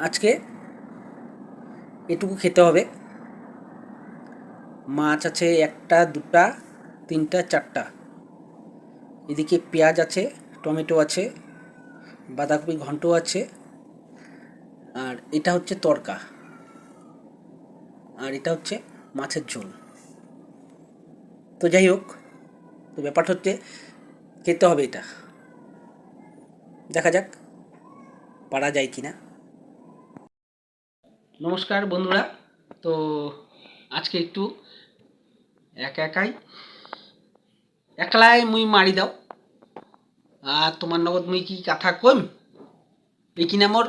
আজকে এটুকু খেতে হবে। মাছ আছে একটা, দুটা, তিনটা, চারটা। এদিকে পেঁয়াজ আছে, টমেটো আছে, বাঁধাকপি ঘন্ট আছে, আর এটা হচ্ছে তরকা। আর এটা হচ্ছে মাছের ঝোল। তো যাই হোক, তো ব্যাপারটা হচ্ছে খেতে হবে এটা। দেখা যাক, পারা যায় কি না নমস্কার বন্ধুরা। তো আজকে একটু একা একাই একলাই মুই মারি দাও। আর তোমার লগত মুই কি কথা কইম? এইকিনে মোর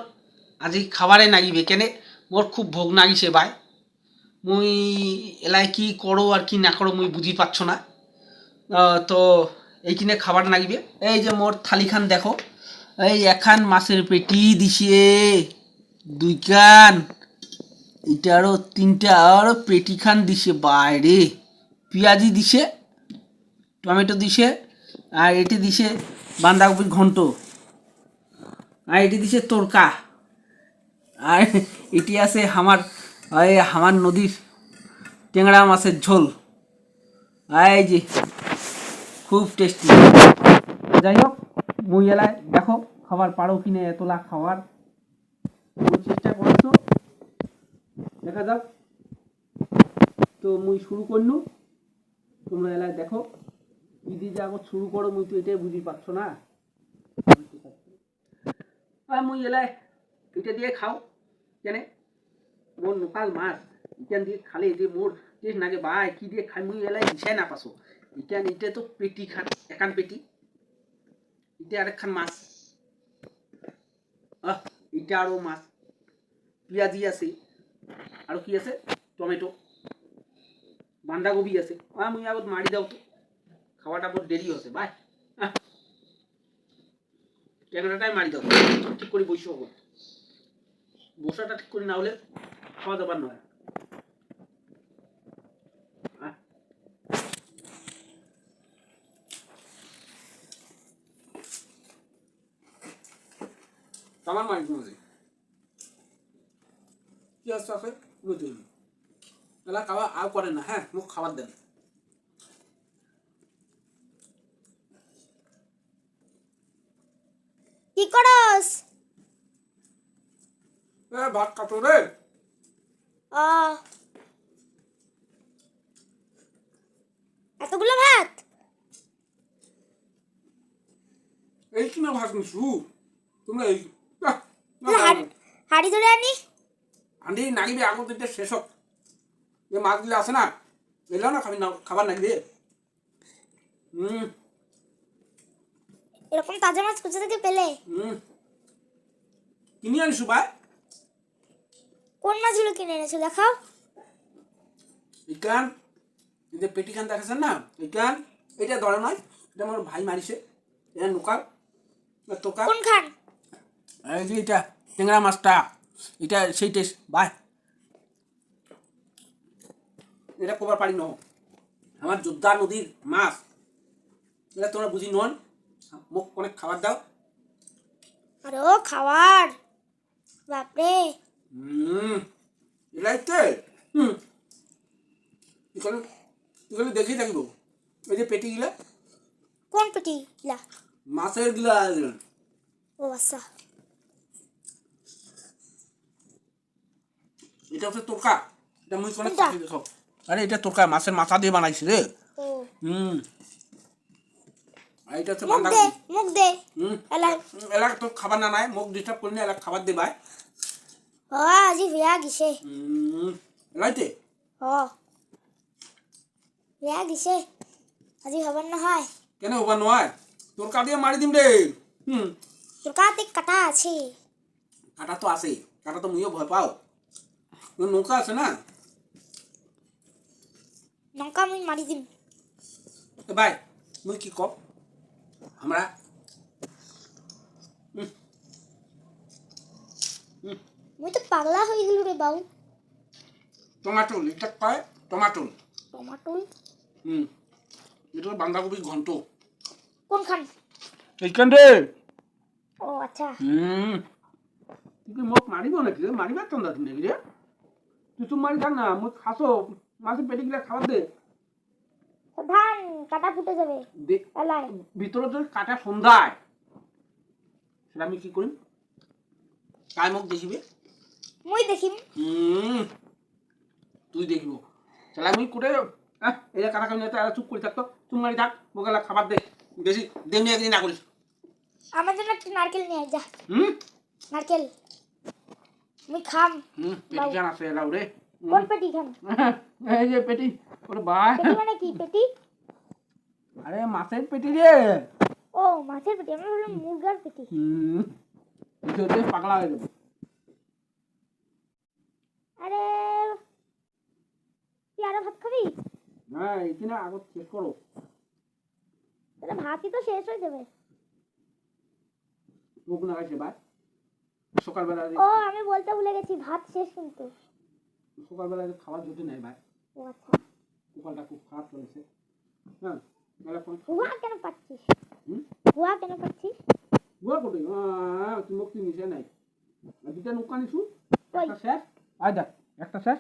আজি খাবারে নাগিবে। কেনে মোর খুব ভোগ নাগিছে বাই। মুই এলাই কি করো আর কি না করো মুই বুঝি পাচ্ছ না। তো এইখানে খাবার নাগিবে। এই যে মোর থালিখান দেখো। এই এখান মাছের পেটি দিছে। দুই কান এটা তিনটা আরও পেটি খান দিছে, বাইরে। পেঁয়াজি দিছে, টমেটো দিছে, আর এটি দিছে বাঁধাকপির ঘন্ট। আর এটি দিছে তরকা। আর এটি আছে আমার আমার নদীর টেংরা মাছের ঝোল। এই যে, খুব টেস্টি যাই হোক, মুই এলায় দেখো, খাবার পারো কিনে এতলা খাবার দেখা যাক। তো মুই শুরু করলু। তোমরা এলায় দেখো। দিদি যে আগত শুরু করো, মুই তো এটাই বুঝি পাচ্ছ না? মুই এলায় এটা দিয়ে খাও। কেন মোর নোকাল মাছ। ইটান দিয়ে খালে যে মোর টেস্ট নাগে। বাই, কি দিয়ে খাই মুই এলাই দিছাই না পাছো ইটান, ইটা তো পেটি খান, একান পেটি। ইটা আরেকখান মাছ। আহ, ইটা আরও মাছ। পেঁয়াজি আছে। আৰু কি আছে? টমেটো। বান্ধাকপি আছে। আহ মুই আগত মাৰি দাও তো। খাওয়াটা বহুত দেরি হচ্ছে বাই। ক্যামেরাটাই মারি দাও ঠিক করে বসে হব বসাটা ঠিক করে না হলে খাওয়া দাবার নয় আহ। তামার মারি তোমাদের কি আছে আছে এলা খাওয়া আর করে না হ্যাঁ মুখ খাবার দেন। কি করস? এ ভাত কাটো রে। আ এতগুলো ভাত? এই কি না ভাত নিছু? তোমরা এই হাড়ি ধরে আনি হাঁড়ি নাগিবে আগত দিতে শেষ হোক। যে মাছগুলো আছে না এলাও না খাবি না খাবার নাগিবে। হুম। এরকম তাজা মাছ কোথা থেকে পেলে? হুম। কিনে আনিসু ভাই? কোন মাছগুলো কিনে এনেছো দেখাও। ইকান এই যে পেটিখান দেখাছেন না? ইকান এটা ধরে নয় এটা আমার ভাই মারিছে। এটা নোকাল তোকা কোন খান এই যে এটা ট্যাংরা মাছটা। এটা সেই টেস্ট বাই এটা কবার পারি ন আমার যোদ্ধা নদীর মাছ। এটা তোমরা বুঝি নন? মুখ অনেক খাবার দাও। আরে ও খাবার। বাপরে। হুম। এলাই তে? হুম। এখানে এখানে দেখেই থাকিব। এই যে পেটি গিলা কোন পেটি লা মাছের গিলা ও আচ্ছা। এটা হচ্ছে তোরকা। এটা মুই কোনে? দেখো আরে এটা তোরকা মাছের মাথা দিয়ে বানাইছি রে। ও। হুম। এটা হচ্ছে মুখ দে বাঁধাকপি মুখ দে। হুম। এলা। এলাকা তো খাবার না নাই? মোক ডিস্টার্ব করি না এলাকা খাবার দেবাই হ আজি বিয়া গিছে হুম। এলাইতে। হ বিয়া গিছে আজি হবার নহয়। কেন হবা নয় তোর কা দিয়ে মারি দিম রে হুম। তোর কাতে কাটা আছে। কাটা তো আছে। কাটা তো মুইও ভয় পাও। তোর নৌকা আছে না লঙ্কা মুই মারি এ ভাই মুই কি কম আমরা মুই তো পাগলা হয়ে গেল রে বাবু টমাটোল এটা কয় টমাটোল টমাটোল হুম এটা বাঁধাকপি ঘন্ট কোনখান এইখান রে ও আচ্ছা হুম তুই মোক মারিব নাকি রে মারিবার তো নাকি নাকি রে তুই মারি থাক না মোক খাসো। মাছের পেটে গিলে খাবার দে। ধান কাটা ফুটে যাবে। ভিতরে তো কাটা সন্ধ্যায়। সেটা আমি কি করি? কাই মোক দেখিবে? মুই দেখিম। তুই দেখিব। তাহলে আমি কোটে হ্যাঁ এই কাটা কামি এরা চুপ করে থাকতো চুপ মারি থাক মোকালা খাবার দে। বেশি দেমনি একদিন না করিস। আমার জন্য একটা নারকেল নিয়ে যা। হুম? নারকেল। মুই খাম পেটি খান আছে এলাও রে কোন পেটি খাম এই যে পেটি ওরে ভাই পেটি মানে কি পেটি আরে মাছের পেটি রে ও মাছের পেটি আমি বললাম মুরগার পেটি হুম পাগলা হয়ে যাবে আরে তুই আরও ভাত খাবি এখানে আগত শেষ করো তাহলে ভাতই তো শেষ হয়ে যাবে ভাই সকালবেলা ও আমি বলতে ভুলে গেছি ভাত শেষ কিন্তু। সকালবেলা খাবার জুটে নেই ভাই। ও আচ্ছা। সকালটা খুব খারাপ চলেছে। হ্যাঁ হুয়া কেন পাচ্ছিস? হুয়া কেন পাচ্ছিস? হ্যাঁ তুই মুখ তুই নাই। দুটা নৌকা নিছু? একটা শেষ। আয় দেখ একটা শেষ।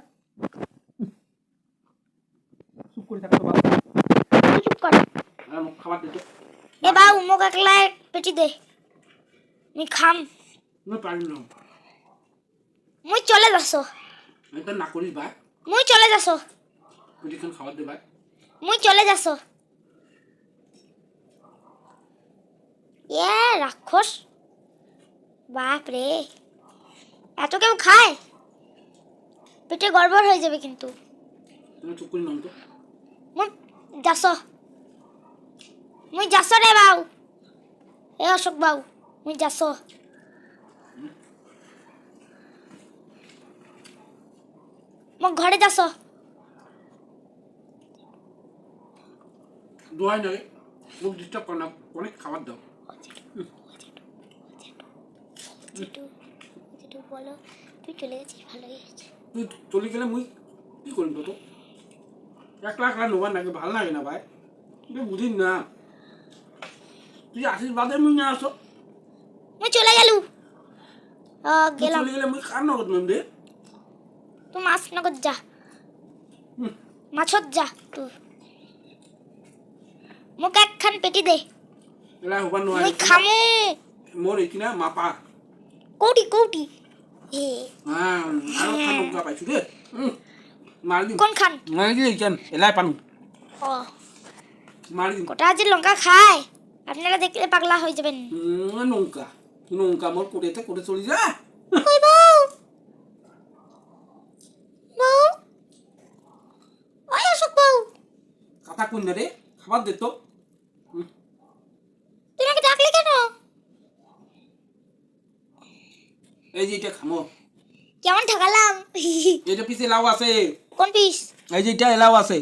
চুপ করে থাকতো বাবা। চুপ কর। মুখ খাবার দিত এ বাবু মোক একলা এক পেটি দে। মুই খাম। না পারি না? মুই চলে যাস এটা না করিস ভাই মুই চলে যাস পেটিখান খাবার দে ভাই মুই চলে যাস এ রাক্ষস বাপ রে এত কেউ খায় পেটে গড়বড় হয়ে যাবে কিন্তু। তুমি চুপ করে নাম তো মুই যাস মুই যাস রে বাউ। এ অশোক বাউ মুই যাস মোক ঘরে যাস। দোয়াই নয় মুখ ডিস্টার্ব কর না অনেক খাবার দাও। বলো তুই চলে গেছিস ভালো হয়েছে তুই চলে গেলে মুই কি করিম তো একলা একলা নোবার নাকি ভালো লাগে না ভাই। তুই বুঝিস না। তুই আসিস বাদে মুই না আসো। মুই চলে গেলু। গেলাম। চলে গেলে মুই কার নগদ রে? তুই মাছ নগদ যা। মাছত যা তুই মোক একখান পেটি দে। মুই খামু। মোর এইকিনা মাপা। কৌটি কৌটি। হে হ্যাঁ আৰু খান নৌকা পাইছো উম, মাৰি কোন খান মাৰি দিম এইখান এলাই পানো। ও মাৰি দিম। গোটা যে লঙ্কা খায় আপনারা দেখলে পাগলা হয়ে যাবেন। নৌকা নৌকা মোর কোটেতে কোটে চলি যা কই বউ বউ ওই অশোক বউ কথা কোন রে খাবার দে তো। তুই ডাকলি কেন? এই যে এটা খামো। কেমন ঠকালাম? এটা পিছে লাউ আছে। কোন পিস এই যে এটা এলাও আছে।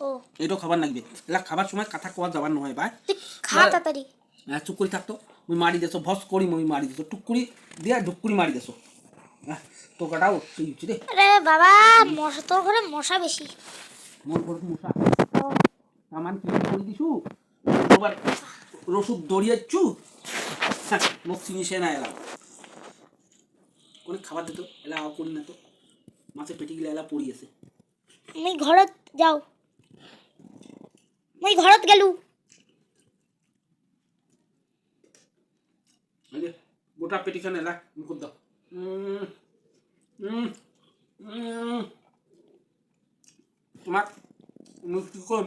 ও। এইটো খাবার লাগবে। এলা খাবার সময় কথা যাবার নহয় ভাই। খা তাড়াতাড়ি। হ্যাঁ চুপ করে থাকতো মুই মারি দেছো ভস করি মুই মারি দেছো টুক করে দিয়া ঢুক করে মারি দেছো তো কাটাও রে। আরে বাবা মশা তোর ঘরে মশা বেশি। মোর ঘর মশা। সামান কি করে দিছু? রসুদ দড়িয়াচ্ছু? হ্যাঁ মোক চিনিছে না এলা। খাবার দিত এলা আও করি না তো। মাছের পেটি গিলা এলা পড়ি আছে। মুই ঘৰত যাও। মুই ঘৰত গেলু। গোটা পেটিখান এলা মুখত দাও। তোমাক মই কি কম?